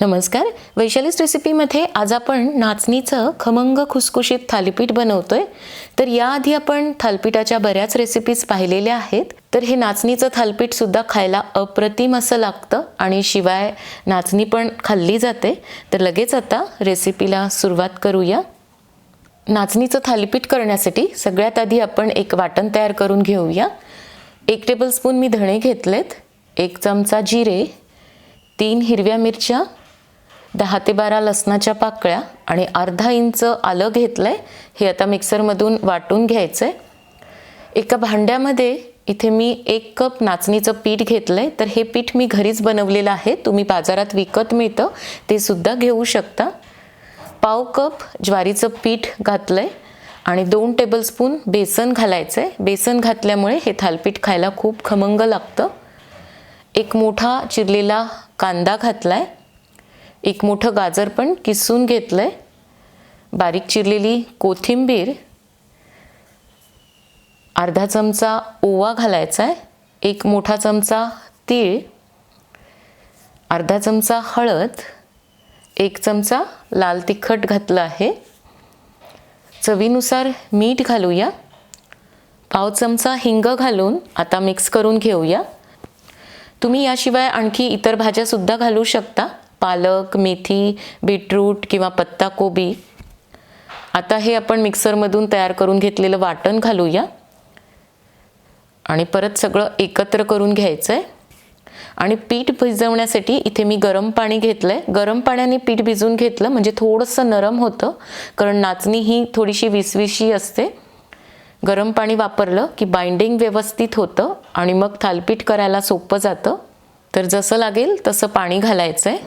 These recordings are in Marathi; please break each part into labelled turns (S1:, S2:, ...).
S1: नमस्कार. वैशालीस रेसिपीमध्ये आज आपण नाचणीचं खमंग खुसखुशीत थालीपीठ बनवतोय. तर याआधी आपण थालपीठाच्या बऱ्याच रेसिपीज पाहिलेल्या आहेत. तर हे नाचणीचं थालपीठ सुद्धा खायला अप्रतिम असं लागतं आणि शिवाय नाचणी पण खाल्ली जाते. तर लगेच आता रेसिपीला सुरुवात करूया. नाचणीचं थालीपीठ करण्यासाठी सगळ्यात आधी आपण एक वाटण तयार करून घेऊया. एक टेबलस्पून मी धणे घेतलेत. एक चमचा जिरे. तीन हिरव्या मिरच्या. दहा ते बारा लसणाच्या पाकळ्या आणि अर्धा इंच आलं घेतलं आहे हे आता मिक्सरमधून वाटून घ्यायचं आहे एका भांड्यामध्ये इथे मी एक कप नाचणीचं पीठ घेतलं आहे तर हे पीठ मी घरीच बनवलेलं आहे. तुम्ही बाजारात विकत मिळतं. ते सुद्धा घेऊ शकता. पाव कप ज्वारीचं पीठ घातलं आहे आणि दोन टेबलस्पून बेसन घालायचं आहे बेसन घातल्यामुळे हे थालपीठ खायला खूप खमंग लागतं. एक मोठा चिरलेला कांदा घातला आहे एक मोठं गाजर पण किसून घेतलं आहे बारीक चिरलेली कोथिंबीर. अर्धा चमचा ओवा घालायचा आहे एक मोठा चमचा तीळ. अर्धा चमचा हळद. एक चमचा लाल तिखट घातलं आहे. चवीनुसार मीठ घालूया. पाव चमचा हिंग घालून आता मिक्स करून घेऊया. तुम्ही याशिवाय आणखी इतर भाज्यासुद्धा घालू शकता. पालक मेथी बीटरूट किंवा पत्ता कोबी. आता हे आपण मिक्सरमधून तयार करून घेतलेलं वाटण घालूया. आणि परत सगळं एकत्र करून घ्यायचं आहे आणि पीठ भिजवण्यासाठी इथे मी गरम पाणी घेतलं आहे गरम पाण्याने पीठ भिजवून घेतलं म्हणजे थोडंसं नरम होतं. कारण नाचणी ही थोडीशी विसविशी असते. गरम पाणी वापरलं की बाइंडिंग व्यवस्थित होतं आणि मग थालपीठ करायला सोपं जातं. तर जसं लागेल तसं पाणी घालायचं आहे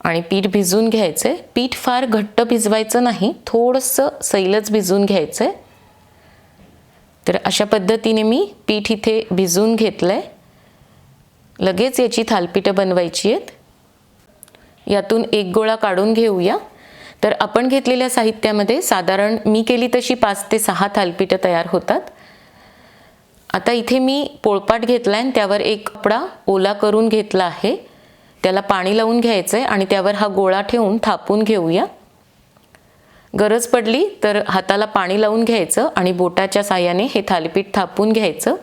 S1: आणि पीठ भिजवून घ्यायचं आहे पीठ फार घट्ट भिजवायचं नाही थोडंसं सैलच भिजवून घ्यायचं आहे तर अशा पद्धतीने मी पीठ इथे भिजवून घेतलं आहे लगेच याची थालपीठं बनवायची आहेत. यातून एक गोळा काढून घेऊया. तर आपण घेतलेल्या साहित्यामध्ये साधारण मी केली तशी पाच ते सहा थालपीठं तयार होतात. आता इथे मी पोळपाट घेतला आहे आणि त्यावर एक कपडा ओला करून घेतला आहे. त्याला पाणी लावून घ्यायचं आहे आणि त्यावर हा गोळा ठेवून थापून घेऊया. गरज पडली तर हाताला पाणी लावून घ्यायचं आणि बोटाच्या साह्याने हे थालीपीठ थापून घ्यायचं.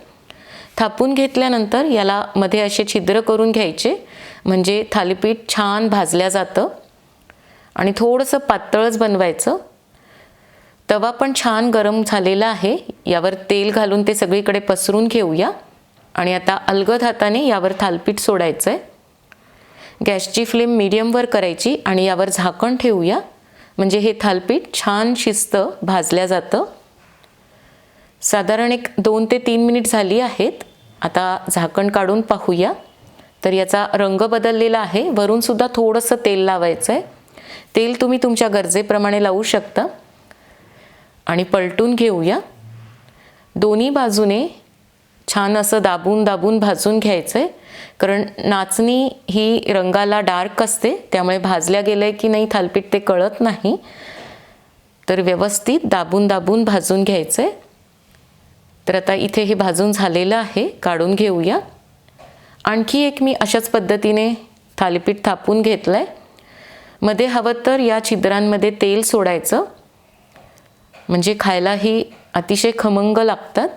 S1: थापून घेतल्यानंतर याला मध्ये असे छिद्र करून घ्यायचे म्हणजे थालीपीठ छान भाजल्या जातं आणि थोडंसं पातळच बनवायचं. तवा पण छान गरम झालेला आहे यावर तेल घालून ते सगळीकडे पसरून घेऊया. आणि आता अलगद हाताने यावर थालपीठ सोडायचं आहे गॅसची फ्लेम मीडियमवर करायची आणि यावर झाकण ठेवूया. म्हणजे हे थालपीठ छान शिस्त भाजल्या जातं. साधारण एक दोन ते तीन मिनिट झाली आहेत. आता झाकण काढून पाहूया. तर याचा रंग बदललेला आहे. वरूनसुद्धा थोडंसं तेल लावायचं आहे तेल तुम्ही तुमच्या गरजेप्रमाणे लावू शकता. आणि पलटून घेऊया. दोन्ही बाजूने छान असं दाबून दाबून भाजून घ्यायचं आहे कारण नाचणी ही रंगाला डार्क असते त्यामुळे भाजल्या गेलं आहे की नाही थालपीठ ते कळत नाही. तर व्यवस्थित दाबून दाबून भाजून घ्यायचं आहे तर आता इथे हे भाजून झालेलं आहे काढून घेऊया. आणखी एक मी अशाच पद्धतीने थालीपीठ थापून घेतलं आहे मध्ये हवं तर या छिद्रांमध्ये तेल सोडायचं. म्हणजे खायलाही अतिशय खमंग लागतात.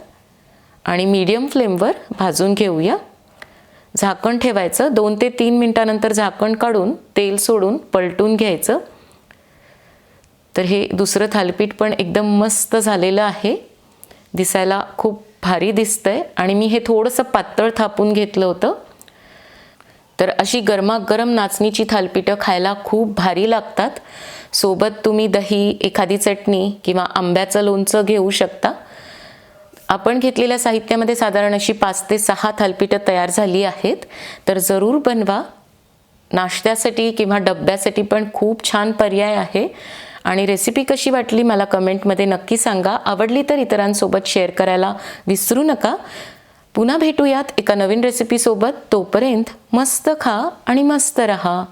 S1: आणि मीडियम फ्लेमवर भाजून घेऊया. झाकण ठेवायचं. दोन ते तीन मिनटानंतर झाकण काढून तेल सोडून पलटून घ्यायचं. तर हे दुसरं थालपीठ पण एकदम मस्त झालेलं आहे. दिसायला खूप भारी दिसतं आहे आणि मी हे थोडंसं पातळ थापून घेतलं होतं. तर अशी गरमागरम नाचणीची थालपीठं खायला खूप भारी लागतात. सोबत तुम्ही दही एखादी चटणी किंवा आंब्याचं लोणचं घेऊ शकता. आपण घेतलेल्या साहित्यामध्ये साधारण अशी पाच ते सहा थालपीठं तयार झाली आहेत. तर जरूर बनवा. नाश्त्यासाठी किंवा डब्यासाठी पण खूप छान पर्याय आहे. आणि रेसिपी कशी वाटली मला कमेंटमध्ये नक्की सांगा. आवडली तर इतरांसोबत शेअर करायला विसरू नका. पुन्हा भेटूयात एका नवीन रेसिपीसोबत तोपर्यंत मस्त खा आणि मस्त रहा.